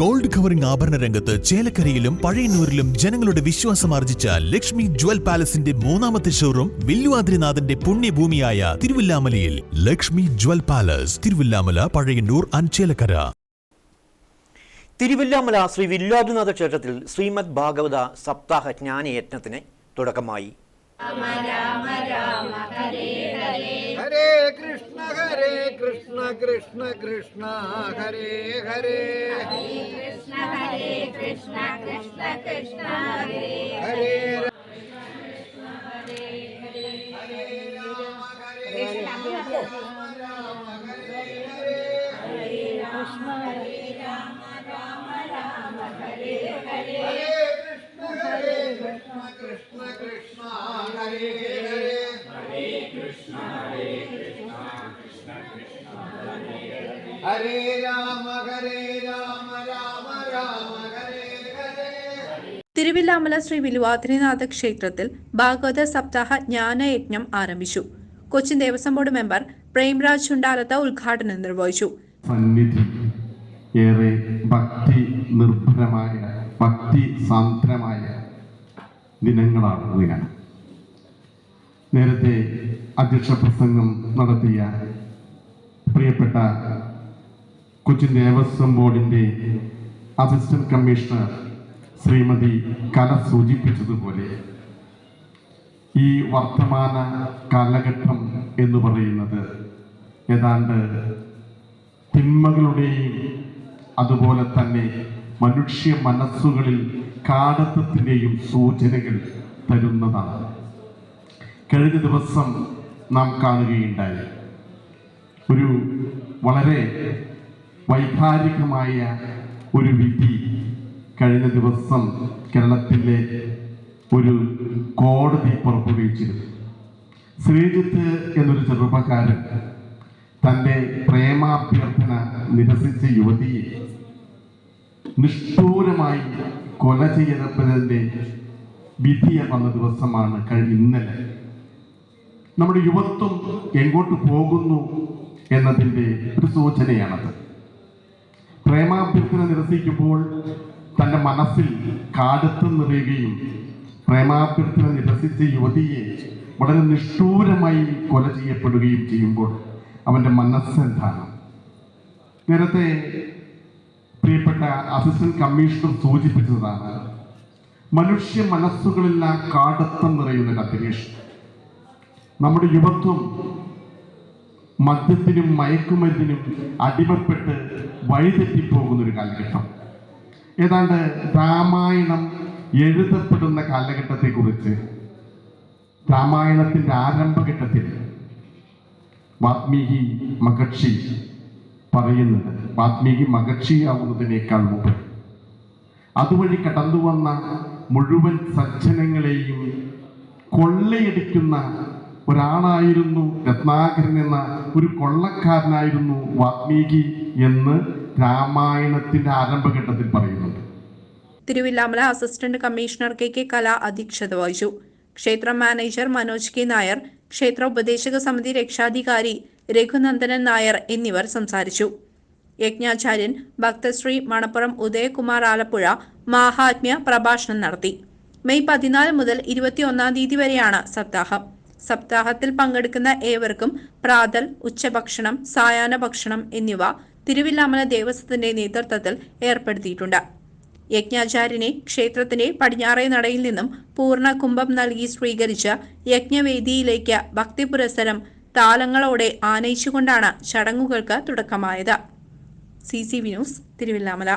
Gold covering ആഭരണ രംഗത്ത് ചേലക്കരയിലും പഴയന്നൂരിലും ജനങ്ങളുടെ വിശ്വാസം ആർജിച്ച ലക്ഷ്മി ജ്വൽ പാലസിന്റെ മൂന്നാമത്തെ ഷോറൂം വില്ലുവാദ്രിനാഥന്റെ പുണ്യഭൂമിയായ തിരുവില്ലാമലയിൽ. ലക്ഷ്മി ജ്വൽ പാലസ് തിരുവില്ലാമല പഴയന്നൂർ അഞ്ചേലക്കര തിരുവില്ലാമല ശ്രീ വില്വാദ്രിനാഥ ക്ഷേത്രത്തിൽ ശ്രീമദ് ഭാഗവത സപ്താഹ ജ്ഞാനയജ്ഞത്തിന് തുടക്കമായി ഹരേ കൃഷ്ണ ഹരേ കൃഷ്ണ കൃഷ്ണ കൃഷ്ണ ഹരേ ഹരേ ഹരേ രാ- കൃഷ്ണ ഹരേ രാമ ഹരേ രാമ രാമ രാമ ഹരേ ഹരേ. തിരുവില്ലാമല ശ്രീ വിലുവാദ്രിനാഥ ക്ഷേത്രത്തിൽ ഭാഗവത സപ്താഹ ജ്ഞാനയജ്ഞം ആരംഭിച്ചു. കൊച്ചിൻ ദേവസ്വം ബോർഡ് മെമ്പർ പ്രേംരാജ് ചുണ്ടാലത്ത് ഉദ്ഘാടനം നിർവഹിച്ചു. സന്നിധി ഏറെ ഭക്തി നിർഭരമായ ഭക്തി സാന്ദ്രമായ ദിനങ്ങളാണ് ദിനം നേരത്തെ അധ്യക്ഷ പ്രസംഗം നടത്തിയ പ്രിയപ്പെട്ട കൊച്ചിൻ ദേവസ്വം ബോർഡിന്റെ അസിസ്റ്റന്റ് കമ്മീഷണർ ശ്രീമതി കല സൂചിപ്പിച്ചതുപോലെ ഈ വർത്തമാന കാലഘട്ടം എന്ന് പറയുന്നത് ഏതാണ്ട് തിന്മകളുടെയും അതുപോലെ തന്നെ മനുഷ്യ മനസ്സുകളിൽ കാടത്തത്തിന്റെയും സൂചനകൾ തരുന്നതാണ്. കഴിഞ്ഞ ദിവസം നാം കാണുകയുണ്ടായി. ഒരു വളരെ വൈകാരികമായ ഒരു വിധി കഴിഞ്ഞ ദിവസം കേരളത്തിലെ ഒരു കോടതി പുറപ്പെടുവിച്ചിരുന്നു. ശ്രീജിത്ത് എന്നൊരു ചെറുപ്പക്കാരൻ തന്റെ പ്രേമാഭ്യർത്ഥന നിരസിച്ച യുവതിയെ നിഷ്ഠൂരമായി കൊല ചെയ്യപ്പെട്ടതിന്റെ വിധി വന്ന ദിവസമാണ് കഴിഞ്ഞ ഇന്നലെ. നമ്മുടെ യുവത്വം എങ്ങോട്ട് പോകുന്നു എന്നതിന്റെ ഒരു സൂചനയാണത്. നിരസിക്കുമ്പോൾ തന്റെ മനസ്സിൽ കാടത്തം നിറയുകയും പ്രേമാഭ്യർത്ഥന നിരസിച്ച യുവതിയെ വളരെ നിഷ്ഠൂരമായി കൊല ചെയ്യപ്പെടുകയും ചെയ്യുമ്പോൾ അവന്റെ മനസ്സെന്താണ്? നേരത്തെ പ്രിയപ്പെട്ട അസിസ്റ്റന്റ് കമ്മീഷണർ സൂചിപ്പിച്ചതാണ് മനുഷ്യ മനസ്സുകളെല്ലാം കാടത്തം നിറയുന്ന ഒരു നമ്മുടെ യുവത്വം മദ്യത്തിനും മയക്കുമരുന്നിനും അടിമപ്പെട്ട് വഴിതെറ്റിപ്പോകുന്ന ഒരു കാലഘട്ടം. ഏതാണ്ട് രാമായണം എഴുതപ്പെടുന്ന കാലഘട്ടത്തെക്കുറിച്ച് രാമായണത്തിന്റെ ആരംഭഘട്ടത്തിൽ വാത്മീകി മകക്ഷി പറയുന്നത് വാത്മീകി മഹർഷിയാവുന്നതിനേക്കാൾ മുമ്പ്. അതുവഴി കടന്നു വന്ന മുഴുവൻ സജ്ജനങ്ങളെയും കൊള്ളയടിക്കുന്ന ഒരാളായിരുന്നു രത്നാകരൻ എന്ന ഒരു കൊള്ളക്കാരനായിരുന്നു വാത്മീകി എന്ന് രാമായണത്തിന്റെ ആരംഭഘട്ടത്തിൽ പറയുന്നുണ്ട്. Thiruvilwamala assistant commissioner K K Kala അധ്യക്ഷത വഹിച്ചു. ക്ഷേത്ര മാനേജർ മനോജ് കെ നായർ ക്ഷേത്ര ഉപദേശക സമിതി രക്ഷാധികാരി രഘുനന്ദനൻ നായർ എന്നിവർ സംസാരിച്ചു. യജ്ഞാചാര്യൻ ഭക്തശ്രീ മണപ്പുറം ഉദയകുമാർ ആലപ്പുഴ മാഹാത്മ്യ പ്രഭാഷണം നടത്തി. മെയ് പതിനാല് മുതൽ ഇരുപത്തിയൊന്നാം തീയതി വരെയാണ് സപ്താഹം. സപ്താഹത്തിൽ പങ്കെടുക്കുന്ന ഏവർക്കും പ്രാതൽ ഉച്ചഭക്ഷണം സായാഹ്ന ഭക്ഷണം എന്നിവ തിരുവില്ലാമല ദേവസ്വത്തിന്റെ നേതൃത്വത്തിൽ ഏർപ്പെടുത്തിയിട്ടുണ്ട്. യജ്ഞാചാര്യനെ ക്ഷേത്രത്തിന്റെ പടിഞ്ഞാറേ നടയിൽ നിന്നും പൂർണ കുംഭം നൽകി സ്വീകരിച്ച യജ്ഞവേദിയിലേക്ക് ഭക്തിപുരസരം താളങ്ങളോടെ ആനയിച്ചുകൊണ്ടാണ് ചടങ്ങുകൾക്ക് തുടക്കമായത്. C C V news Thiruvilwamala.